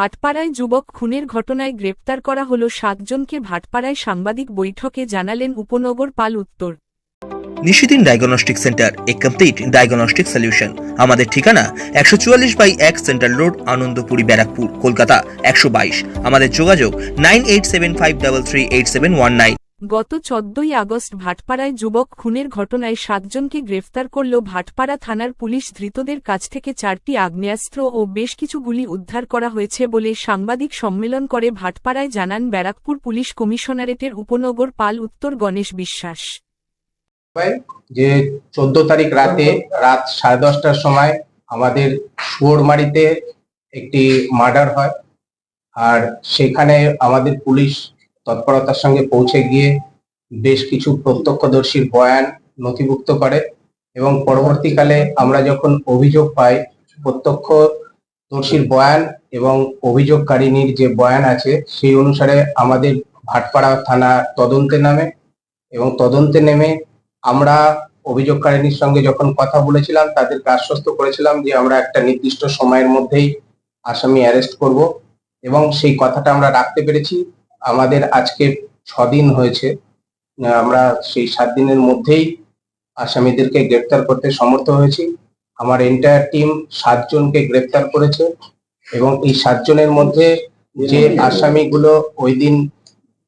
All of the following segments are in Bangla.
ভাটপাড়ায় যুবক খুনের ঘটনায় গ্রেপ্তার করা হল সাতজনকে ভাটপাড়ায় সাংবাদিক বৈঠকে জানালেন উপনগর পাল উত্তর। Nishidin diagnostic centre, a complete diagnostic solution. আমাদের ঠিকানা একশো চুয়াল্লিশ বাই এক সেন্টার রোড, আনন্দপুরি ব্যারাকপুর, কলকাতা একশো বাইশ। আমাদের যোগাযোগ nine eight seven five double three eight seven one nine. গত চোদ্দই আগস্ট ভাটপাড়ায় যুবক খুনের ঘটনায় সাতজনকে গ্রেফতার করল ভাটপাড়া থানার পুলিশ ধৃতদের কাছ থেকে চারটি আগ্নেয়াস্ত্র ও বেশ কিছু গুলি উদ্ধার করা হয়েছে বলে সাংবাদিক সম্মেলন করে ভাটপাড়ায় জানান ব্যারাকপুর পুলিশ কমিশনারেটের উপনগর পাল উত্তর গণেশ বিশ্বাস। যে চোদ্দ তারিখ রাতে রাত সাড়ে দশটার সময় আমাদের শুয়োরমারিতে একটি মার্ডার হয়, আর সেখানে আমাদের পুলিশ তৎপরতার সঙ্গে পৌঁছে গিয়ে বেশ কিছু প্রত্যক্ষদর্শীর বয়ান নথিভুক্ত করে এবং পরবর্তীকালে আমরা যখন অভিযোগ পাই, প্রত্যক্ষদর্শীর বয়ান এবং অভিযোগকারিনীর যে বয়ান আছে, সেই অনুসারে আমাদের ভাটপাড়া থানা তদন্তে নামে এবং তদন্তে নেমে আমরা অভিযোগকারিনীর সঙ্গে যখন কথা বলেছিলাম তাদেরকে আশ্বস্ত করেছিলাম যে আমরা একটা নির্দিষ্ট সময়ের মধ্যেই আসামি অ্যারেস্ট করব এবং সেই কথাটা আমরা রাখতে পেরেছি। আমাদের আজকে ছদিন হয়েছে। আমরা সেই সাত দিনের মধ্যেই আসামিদেরকে গ্রেপ্তার করতে সমর্থ হয়েছি। আমার এন্টায়ার টিম সাতজনকে গ্রেপ্তার করেছে এবং এই সাতজনের মধ্যে যে আসামিগুলো ওই দিন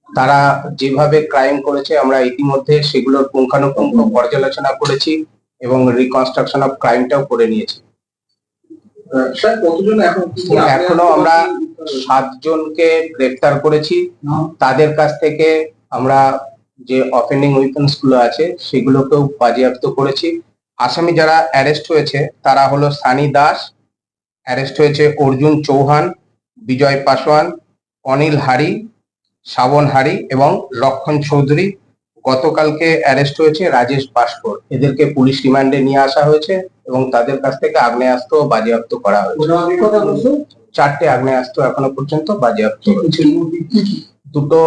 তারা যেভাবে ক্রাইম করেছে আমরা ইতিমধ্যে সেগুলোর পুঙ্খানুপুঙ্খ পর্যালোচনা করেছি এবং রিকনস্ট্রাকশন অফ ক্রাইমটাও করে নিয়েছি। এখন? এখনও আমরা সাতজনকে গ্রেফতার করেছি। তাদের কাছ থেকে আমরা যে অফেন্ডিং উইপন্সগুলো আছে, সেগুলোকেও বাজেয়াপ্ত করেছি। আসামি যারা অ্যারেস্ট হয়েছে, তারা হলো সানি দাস অ্যারেস্ট হয়েছে অর্জুন চৌহান, বিজয় পাসওয়ান অনিল হারি, শ্রাবণ হারি এবং লক্ষণ চৌধুরী। গতকালকে অ্যারেস্ট হয়েছে রাজেশ ভাস্কর। এদেরকে পুলিশ রিমান্ডে নিয়ে আসা হয়েছে এবং তাদের কাছ থেকে আগ্নেয়াস্ত্র বাজেয়াপ্ত করা হয়েছে। চারটে আগ্নেয়াস্ত্র এখনও পর্যন্ত বাজেয়াপ্ত হয়েছে দুটো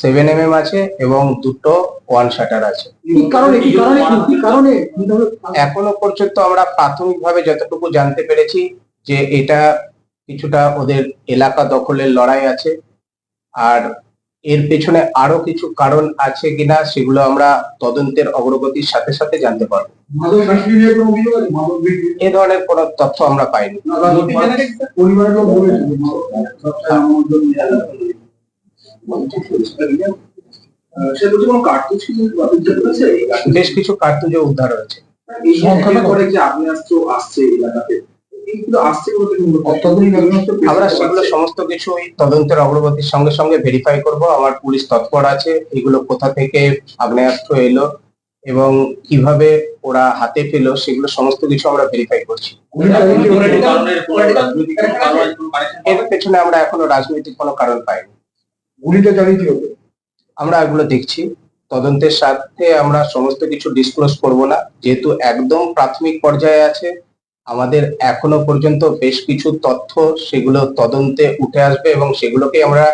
সেভেন এম এম আছে এবং দুটো ওয়ান শাটার আছে। এখনও পর্যন্ত আমরা প্রাথমিকভাবে যতটুকু জানতে পেরেছি যে এটা কিছুটা ওদের এলাকা দখলের লড়াই আছে। আর এর পেছনে আরও কিছু কারণ আছে কিনা সেগুলো আমরা তদন্তের অগ্রগতির সাথে সাথে জানতে পারব এ ধরনের কোনো তথ্য আমরা পাইনি কার্তুজ বেশ কিছু কার্তুজও উদ্ধার হয়েছে এই সংখ্যাটা করে যে আগ্নেয়াস্ত্র আসছে এলাকাতে আমরা সেগুলো সমস্ত কিছুই তদন্তের অগ্রগতির সঙ্গে সঙ্গে ভেরিফাই করব। আমার পুলিশ তৎপর আছে। এগুলো কোথা থেকে আগ্নেয়াস্ত্র এলো এবং কীভাবে ওরা হাতে পেল সেগুলো সমস্ত কিছু আমরা ভেরিফাই করছি। এর পেছনে আমরা এখনও রাজনৈতিক কোনো কারণ পাইনি। গুলিটা চালিয়েছিল আমরা এগুলো দেখছি। তদন্তের সাথে আমরা সমস্ত কিছু ডিসক্লোজ করব না। যেহেতু একদম প্রাথমিক পর্যায়ে আছে আমাদের এখনও পর্যন্ত বেশ কিছু তথ্য সেগুলো তদন্তে উঠে আসবে এবং সেগুলোকে আমরা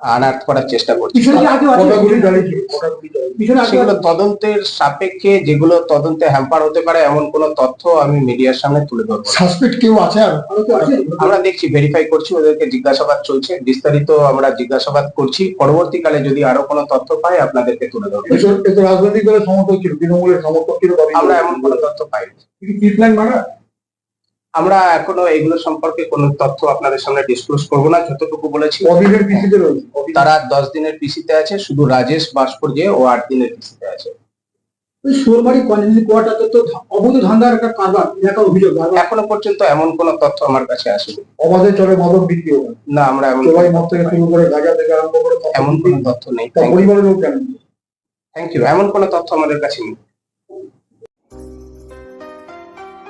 আনার্থ করার চেষ্টা করছি। সেগুলো তদন্তের সাপেক্ষে যেগুলো তদন্তে হ্যাম্পার হতে পারে এমন কোনো তথ্য আমি মিডিয়ার সামনে তুলে ধরবো সাসপেক্ট কেউ আছে আমরা দেখছি ভেরিফাই করছি ওদেরকে জিজ্ঞাসাবাদ চলছে। বিস্তারিত আমরা জিজ্ঞাসাবাদ করছি। পরবর্তীকালে যদি আরও কোনো তথ্য পাই আপনাদেরকে তুলে ধরবো। রাজনৈতিক দলের সমর্থক ছিল তৃণমূলের সমর্থক ছিল আমরা এমন কোনো তথ্য পাইনি। আমরা এখনও এগুলো সম্পর্কে কোনো তথ্য আপনাদের সামনে ডিসক্লোজ করব না যতটুকু বলেছি। কবিরের পিসিতে রয়েছে। তারা দশ দিনের পিসিতে আছে শুধু রাজেশ ভাস্কর যে ও আট দিনের পিসিতে আছে। সুরবাড়ি তো অবৈধ ধান্দার একটা কারবার অভিযোগ। এখনও পর্যন্ত এমন কোনো তথ্য আমার কাছে আসেনি। অবাধে চলে মাদক বিক্রি না আমরা এমন সবাই মদ থেকে শুরু করে গাঁজা থেকে আরম্ভ করে এমন কোনো তথ্য নেই। পরিবারের লোক কেন? থ্যাংক ইউ এমন কোনো তথ্য আমাদের কাছে নেই।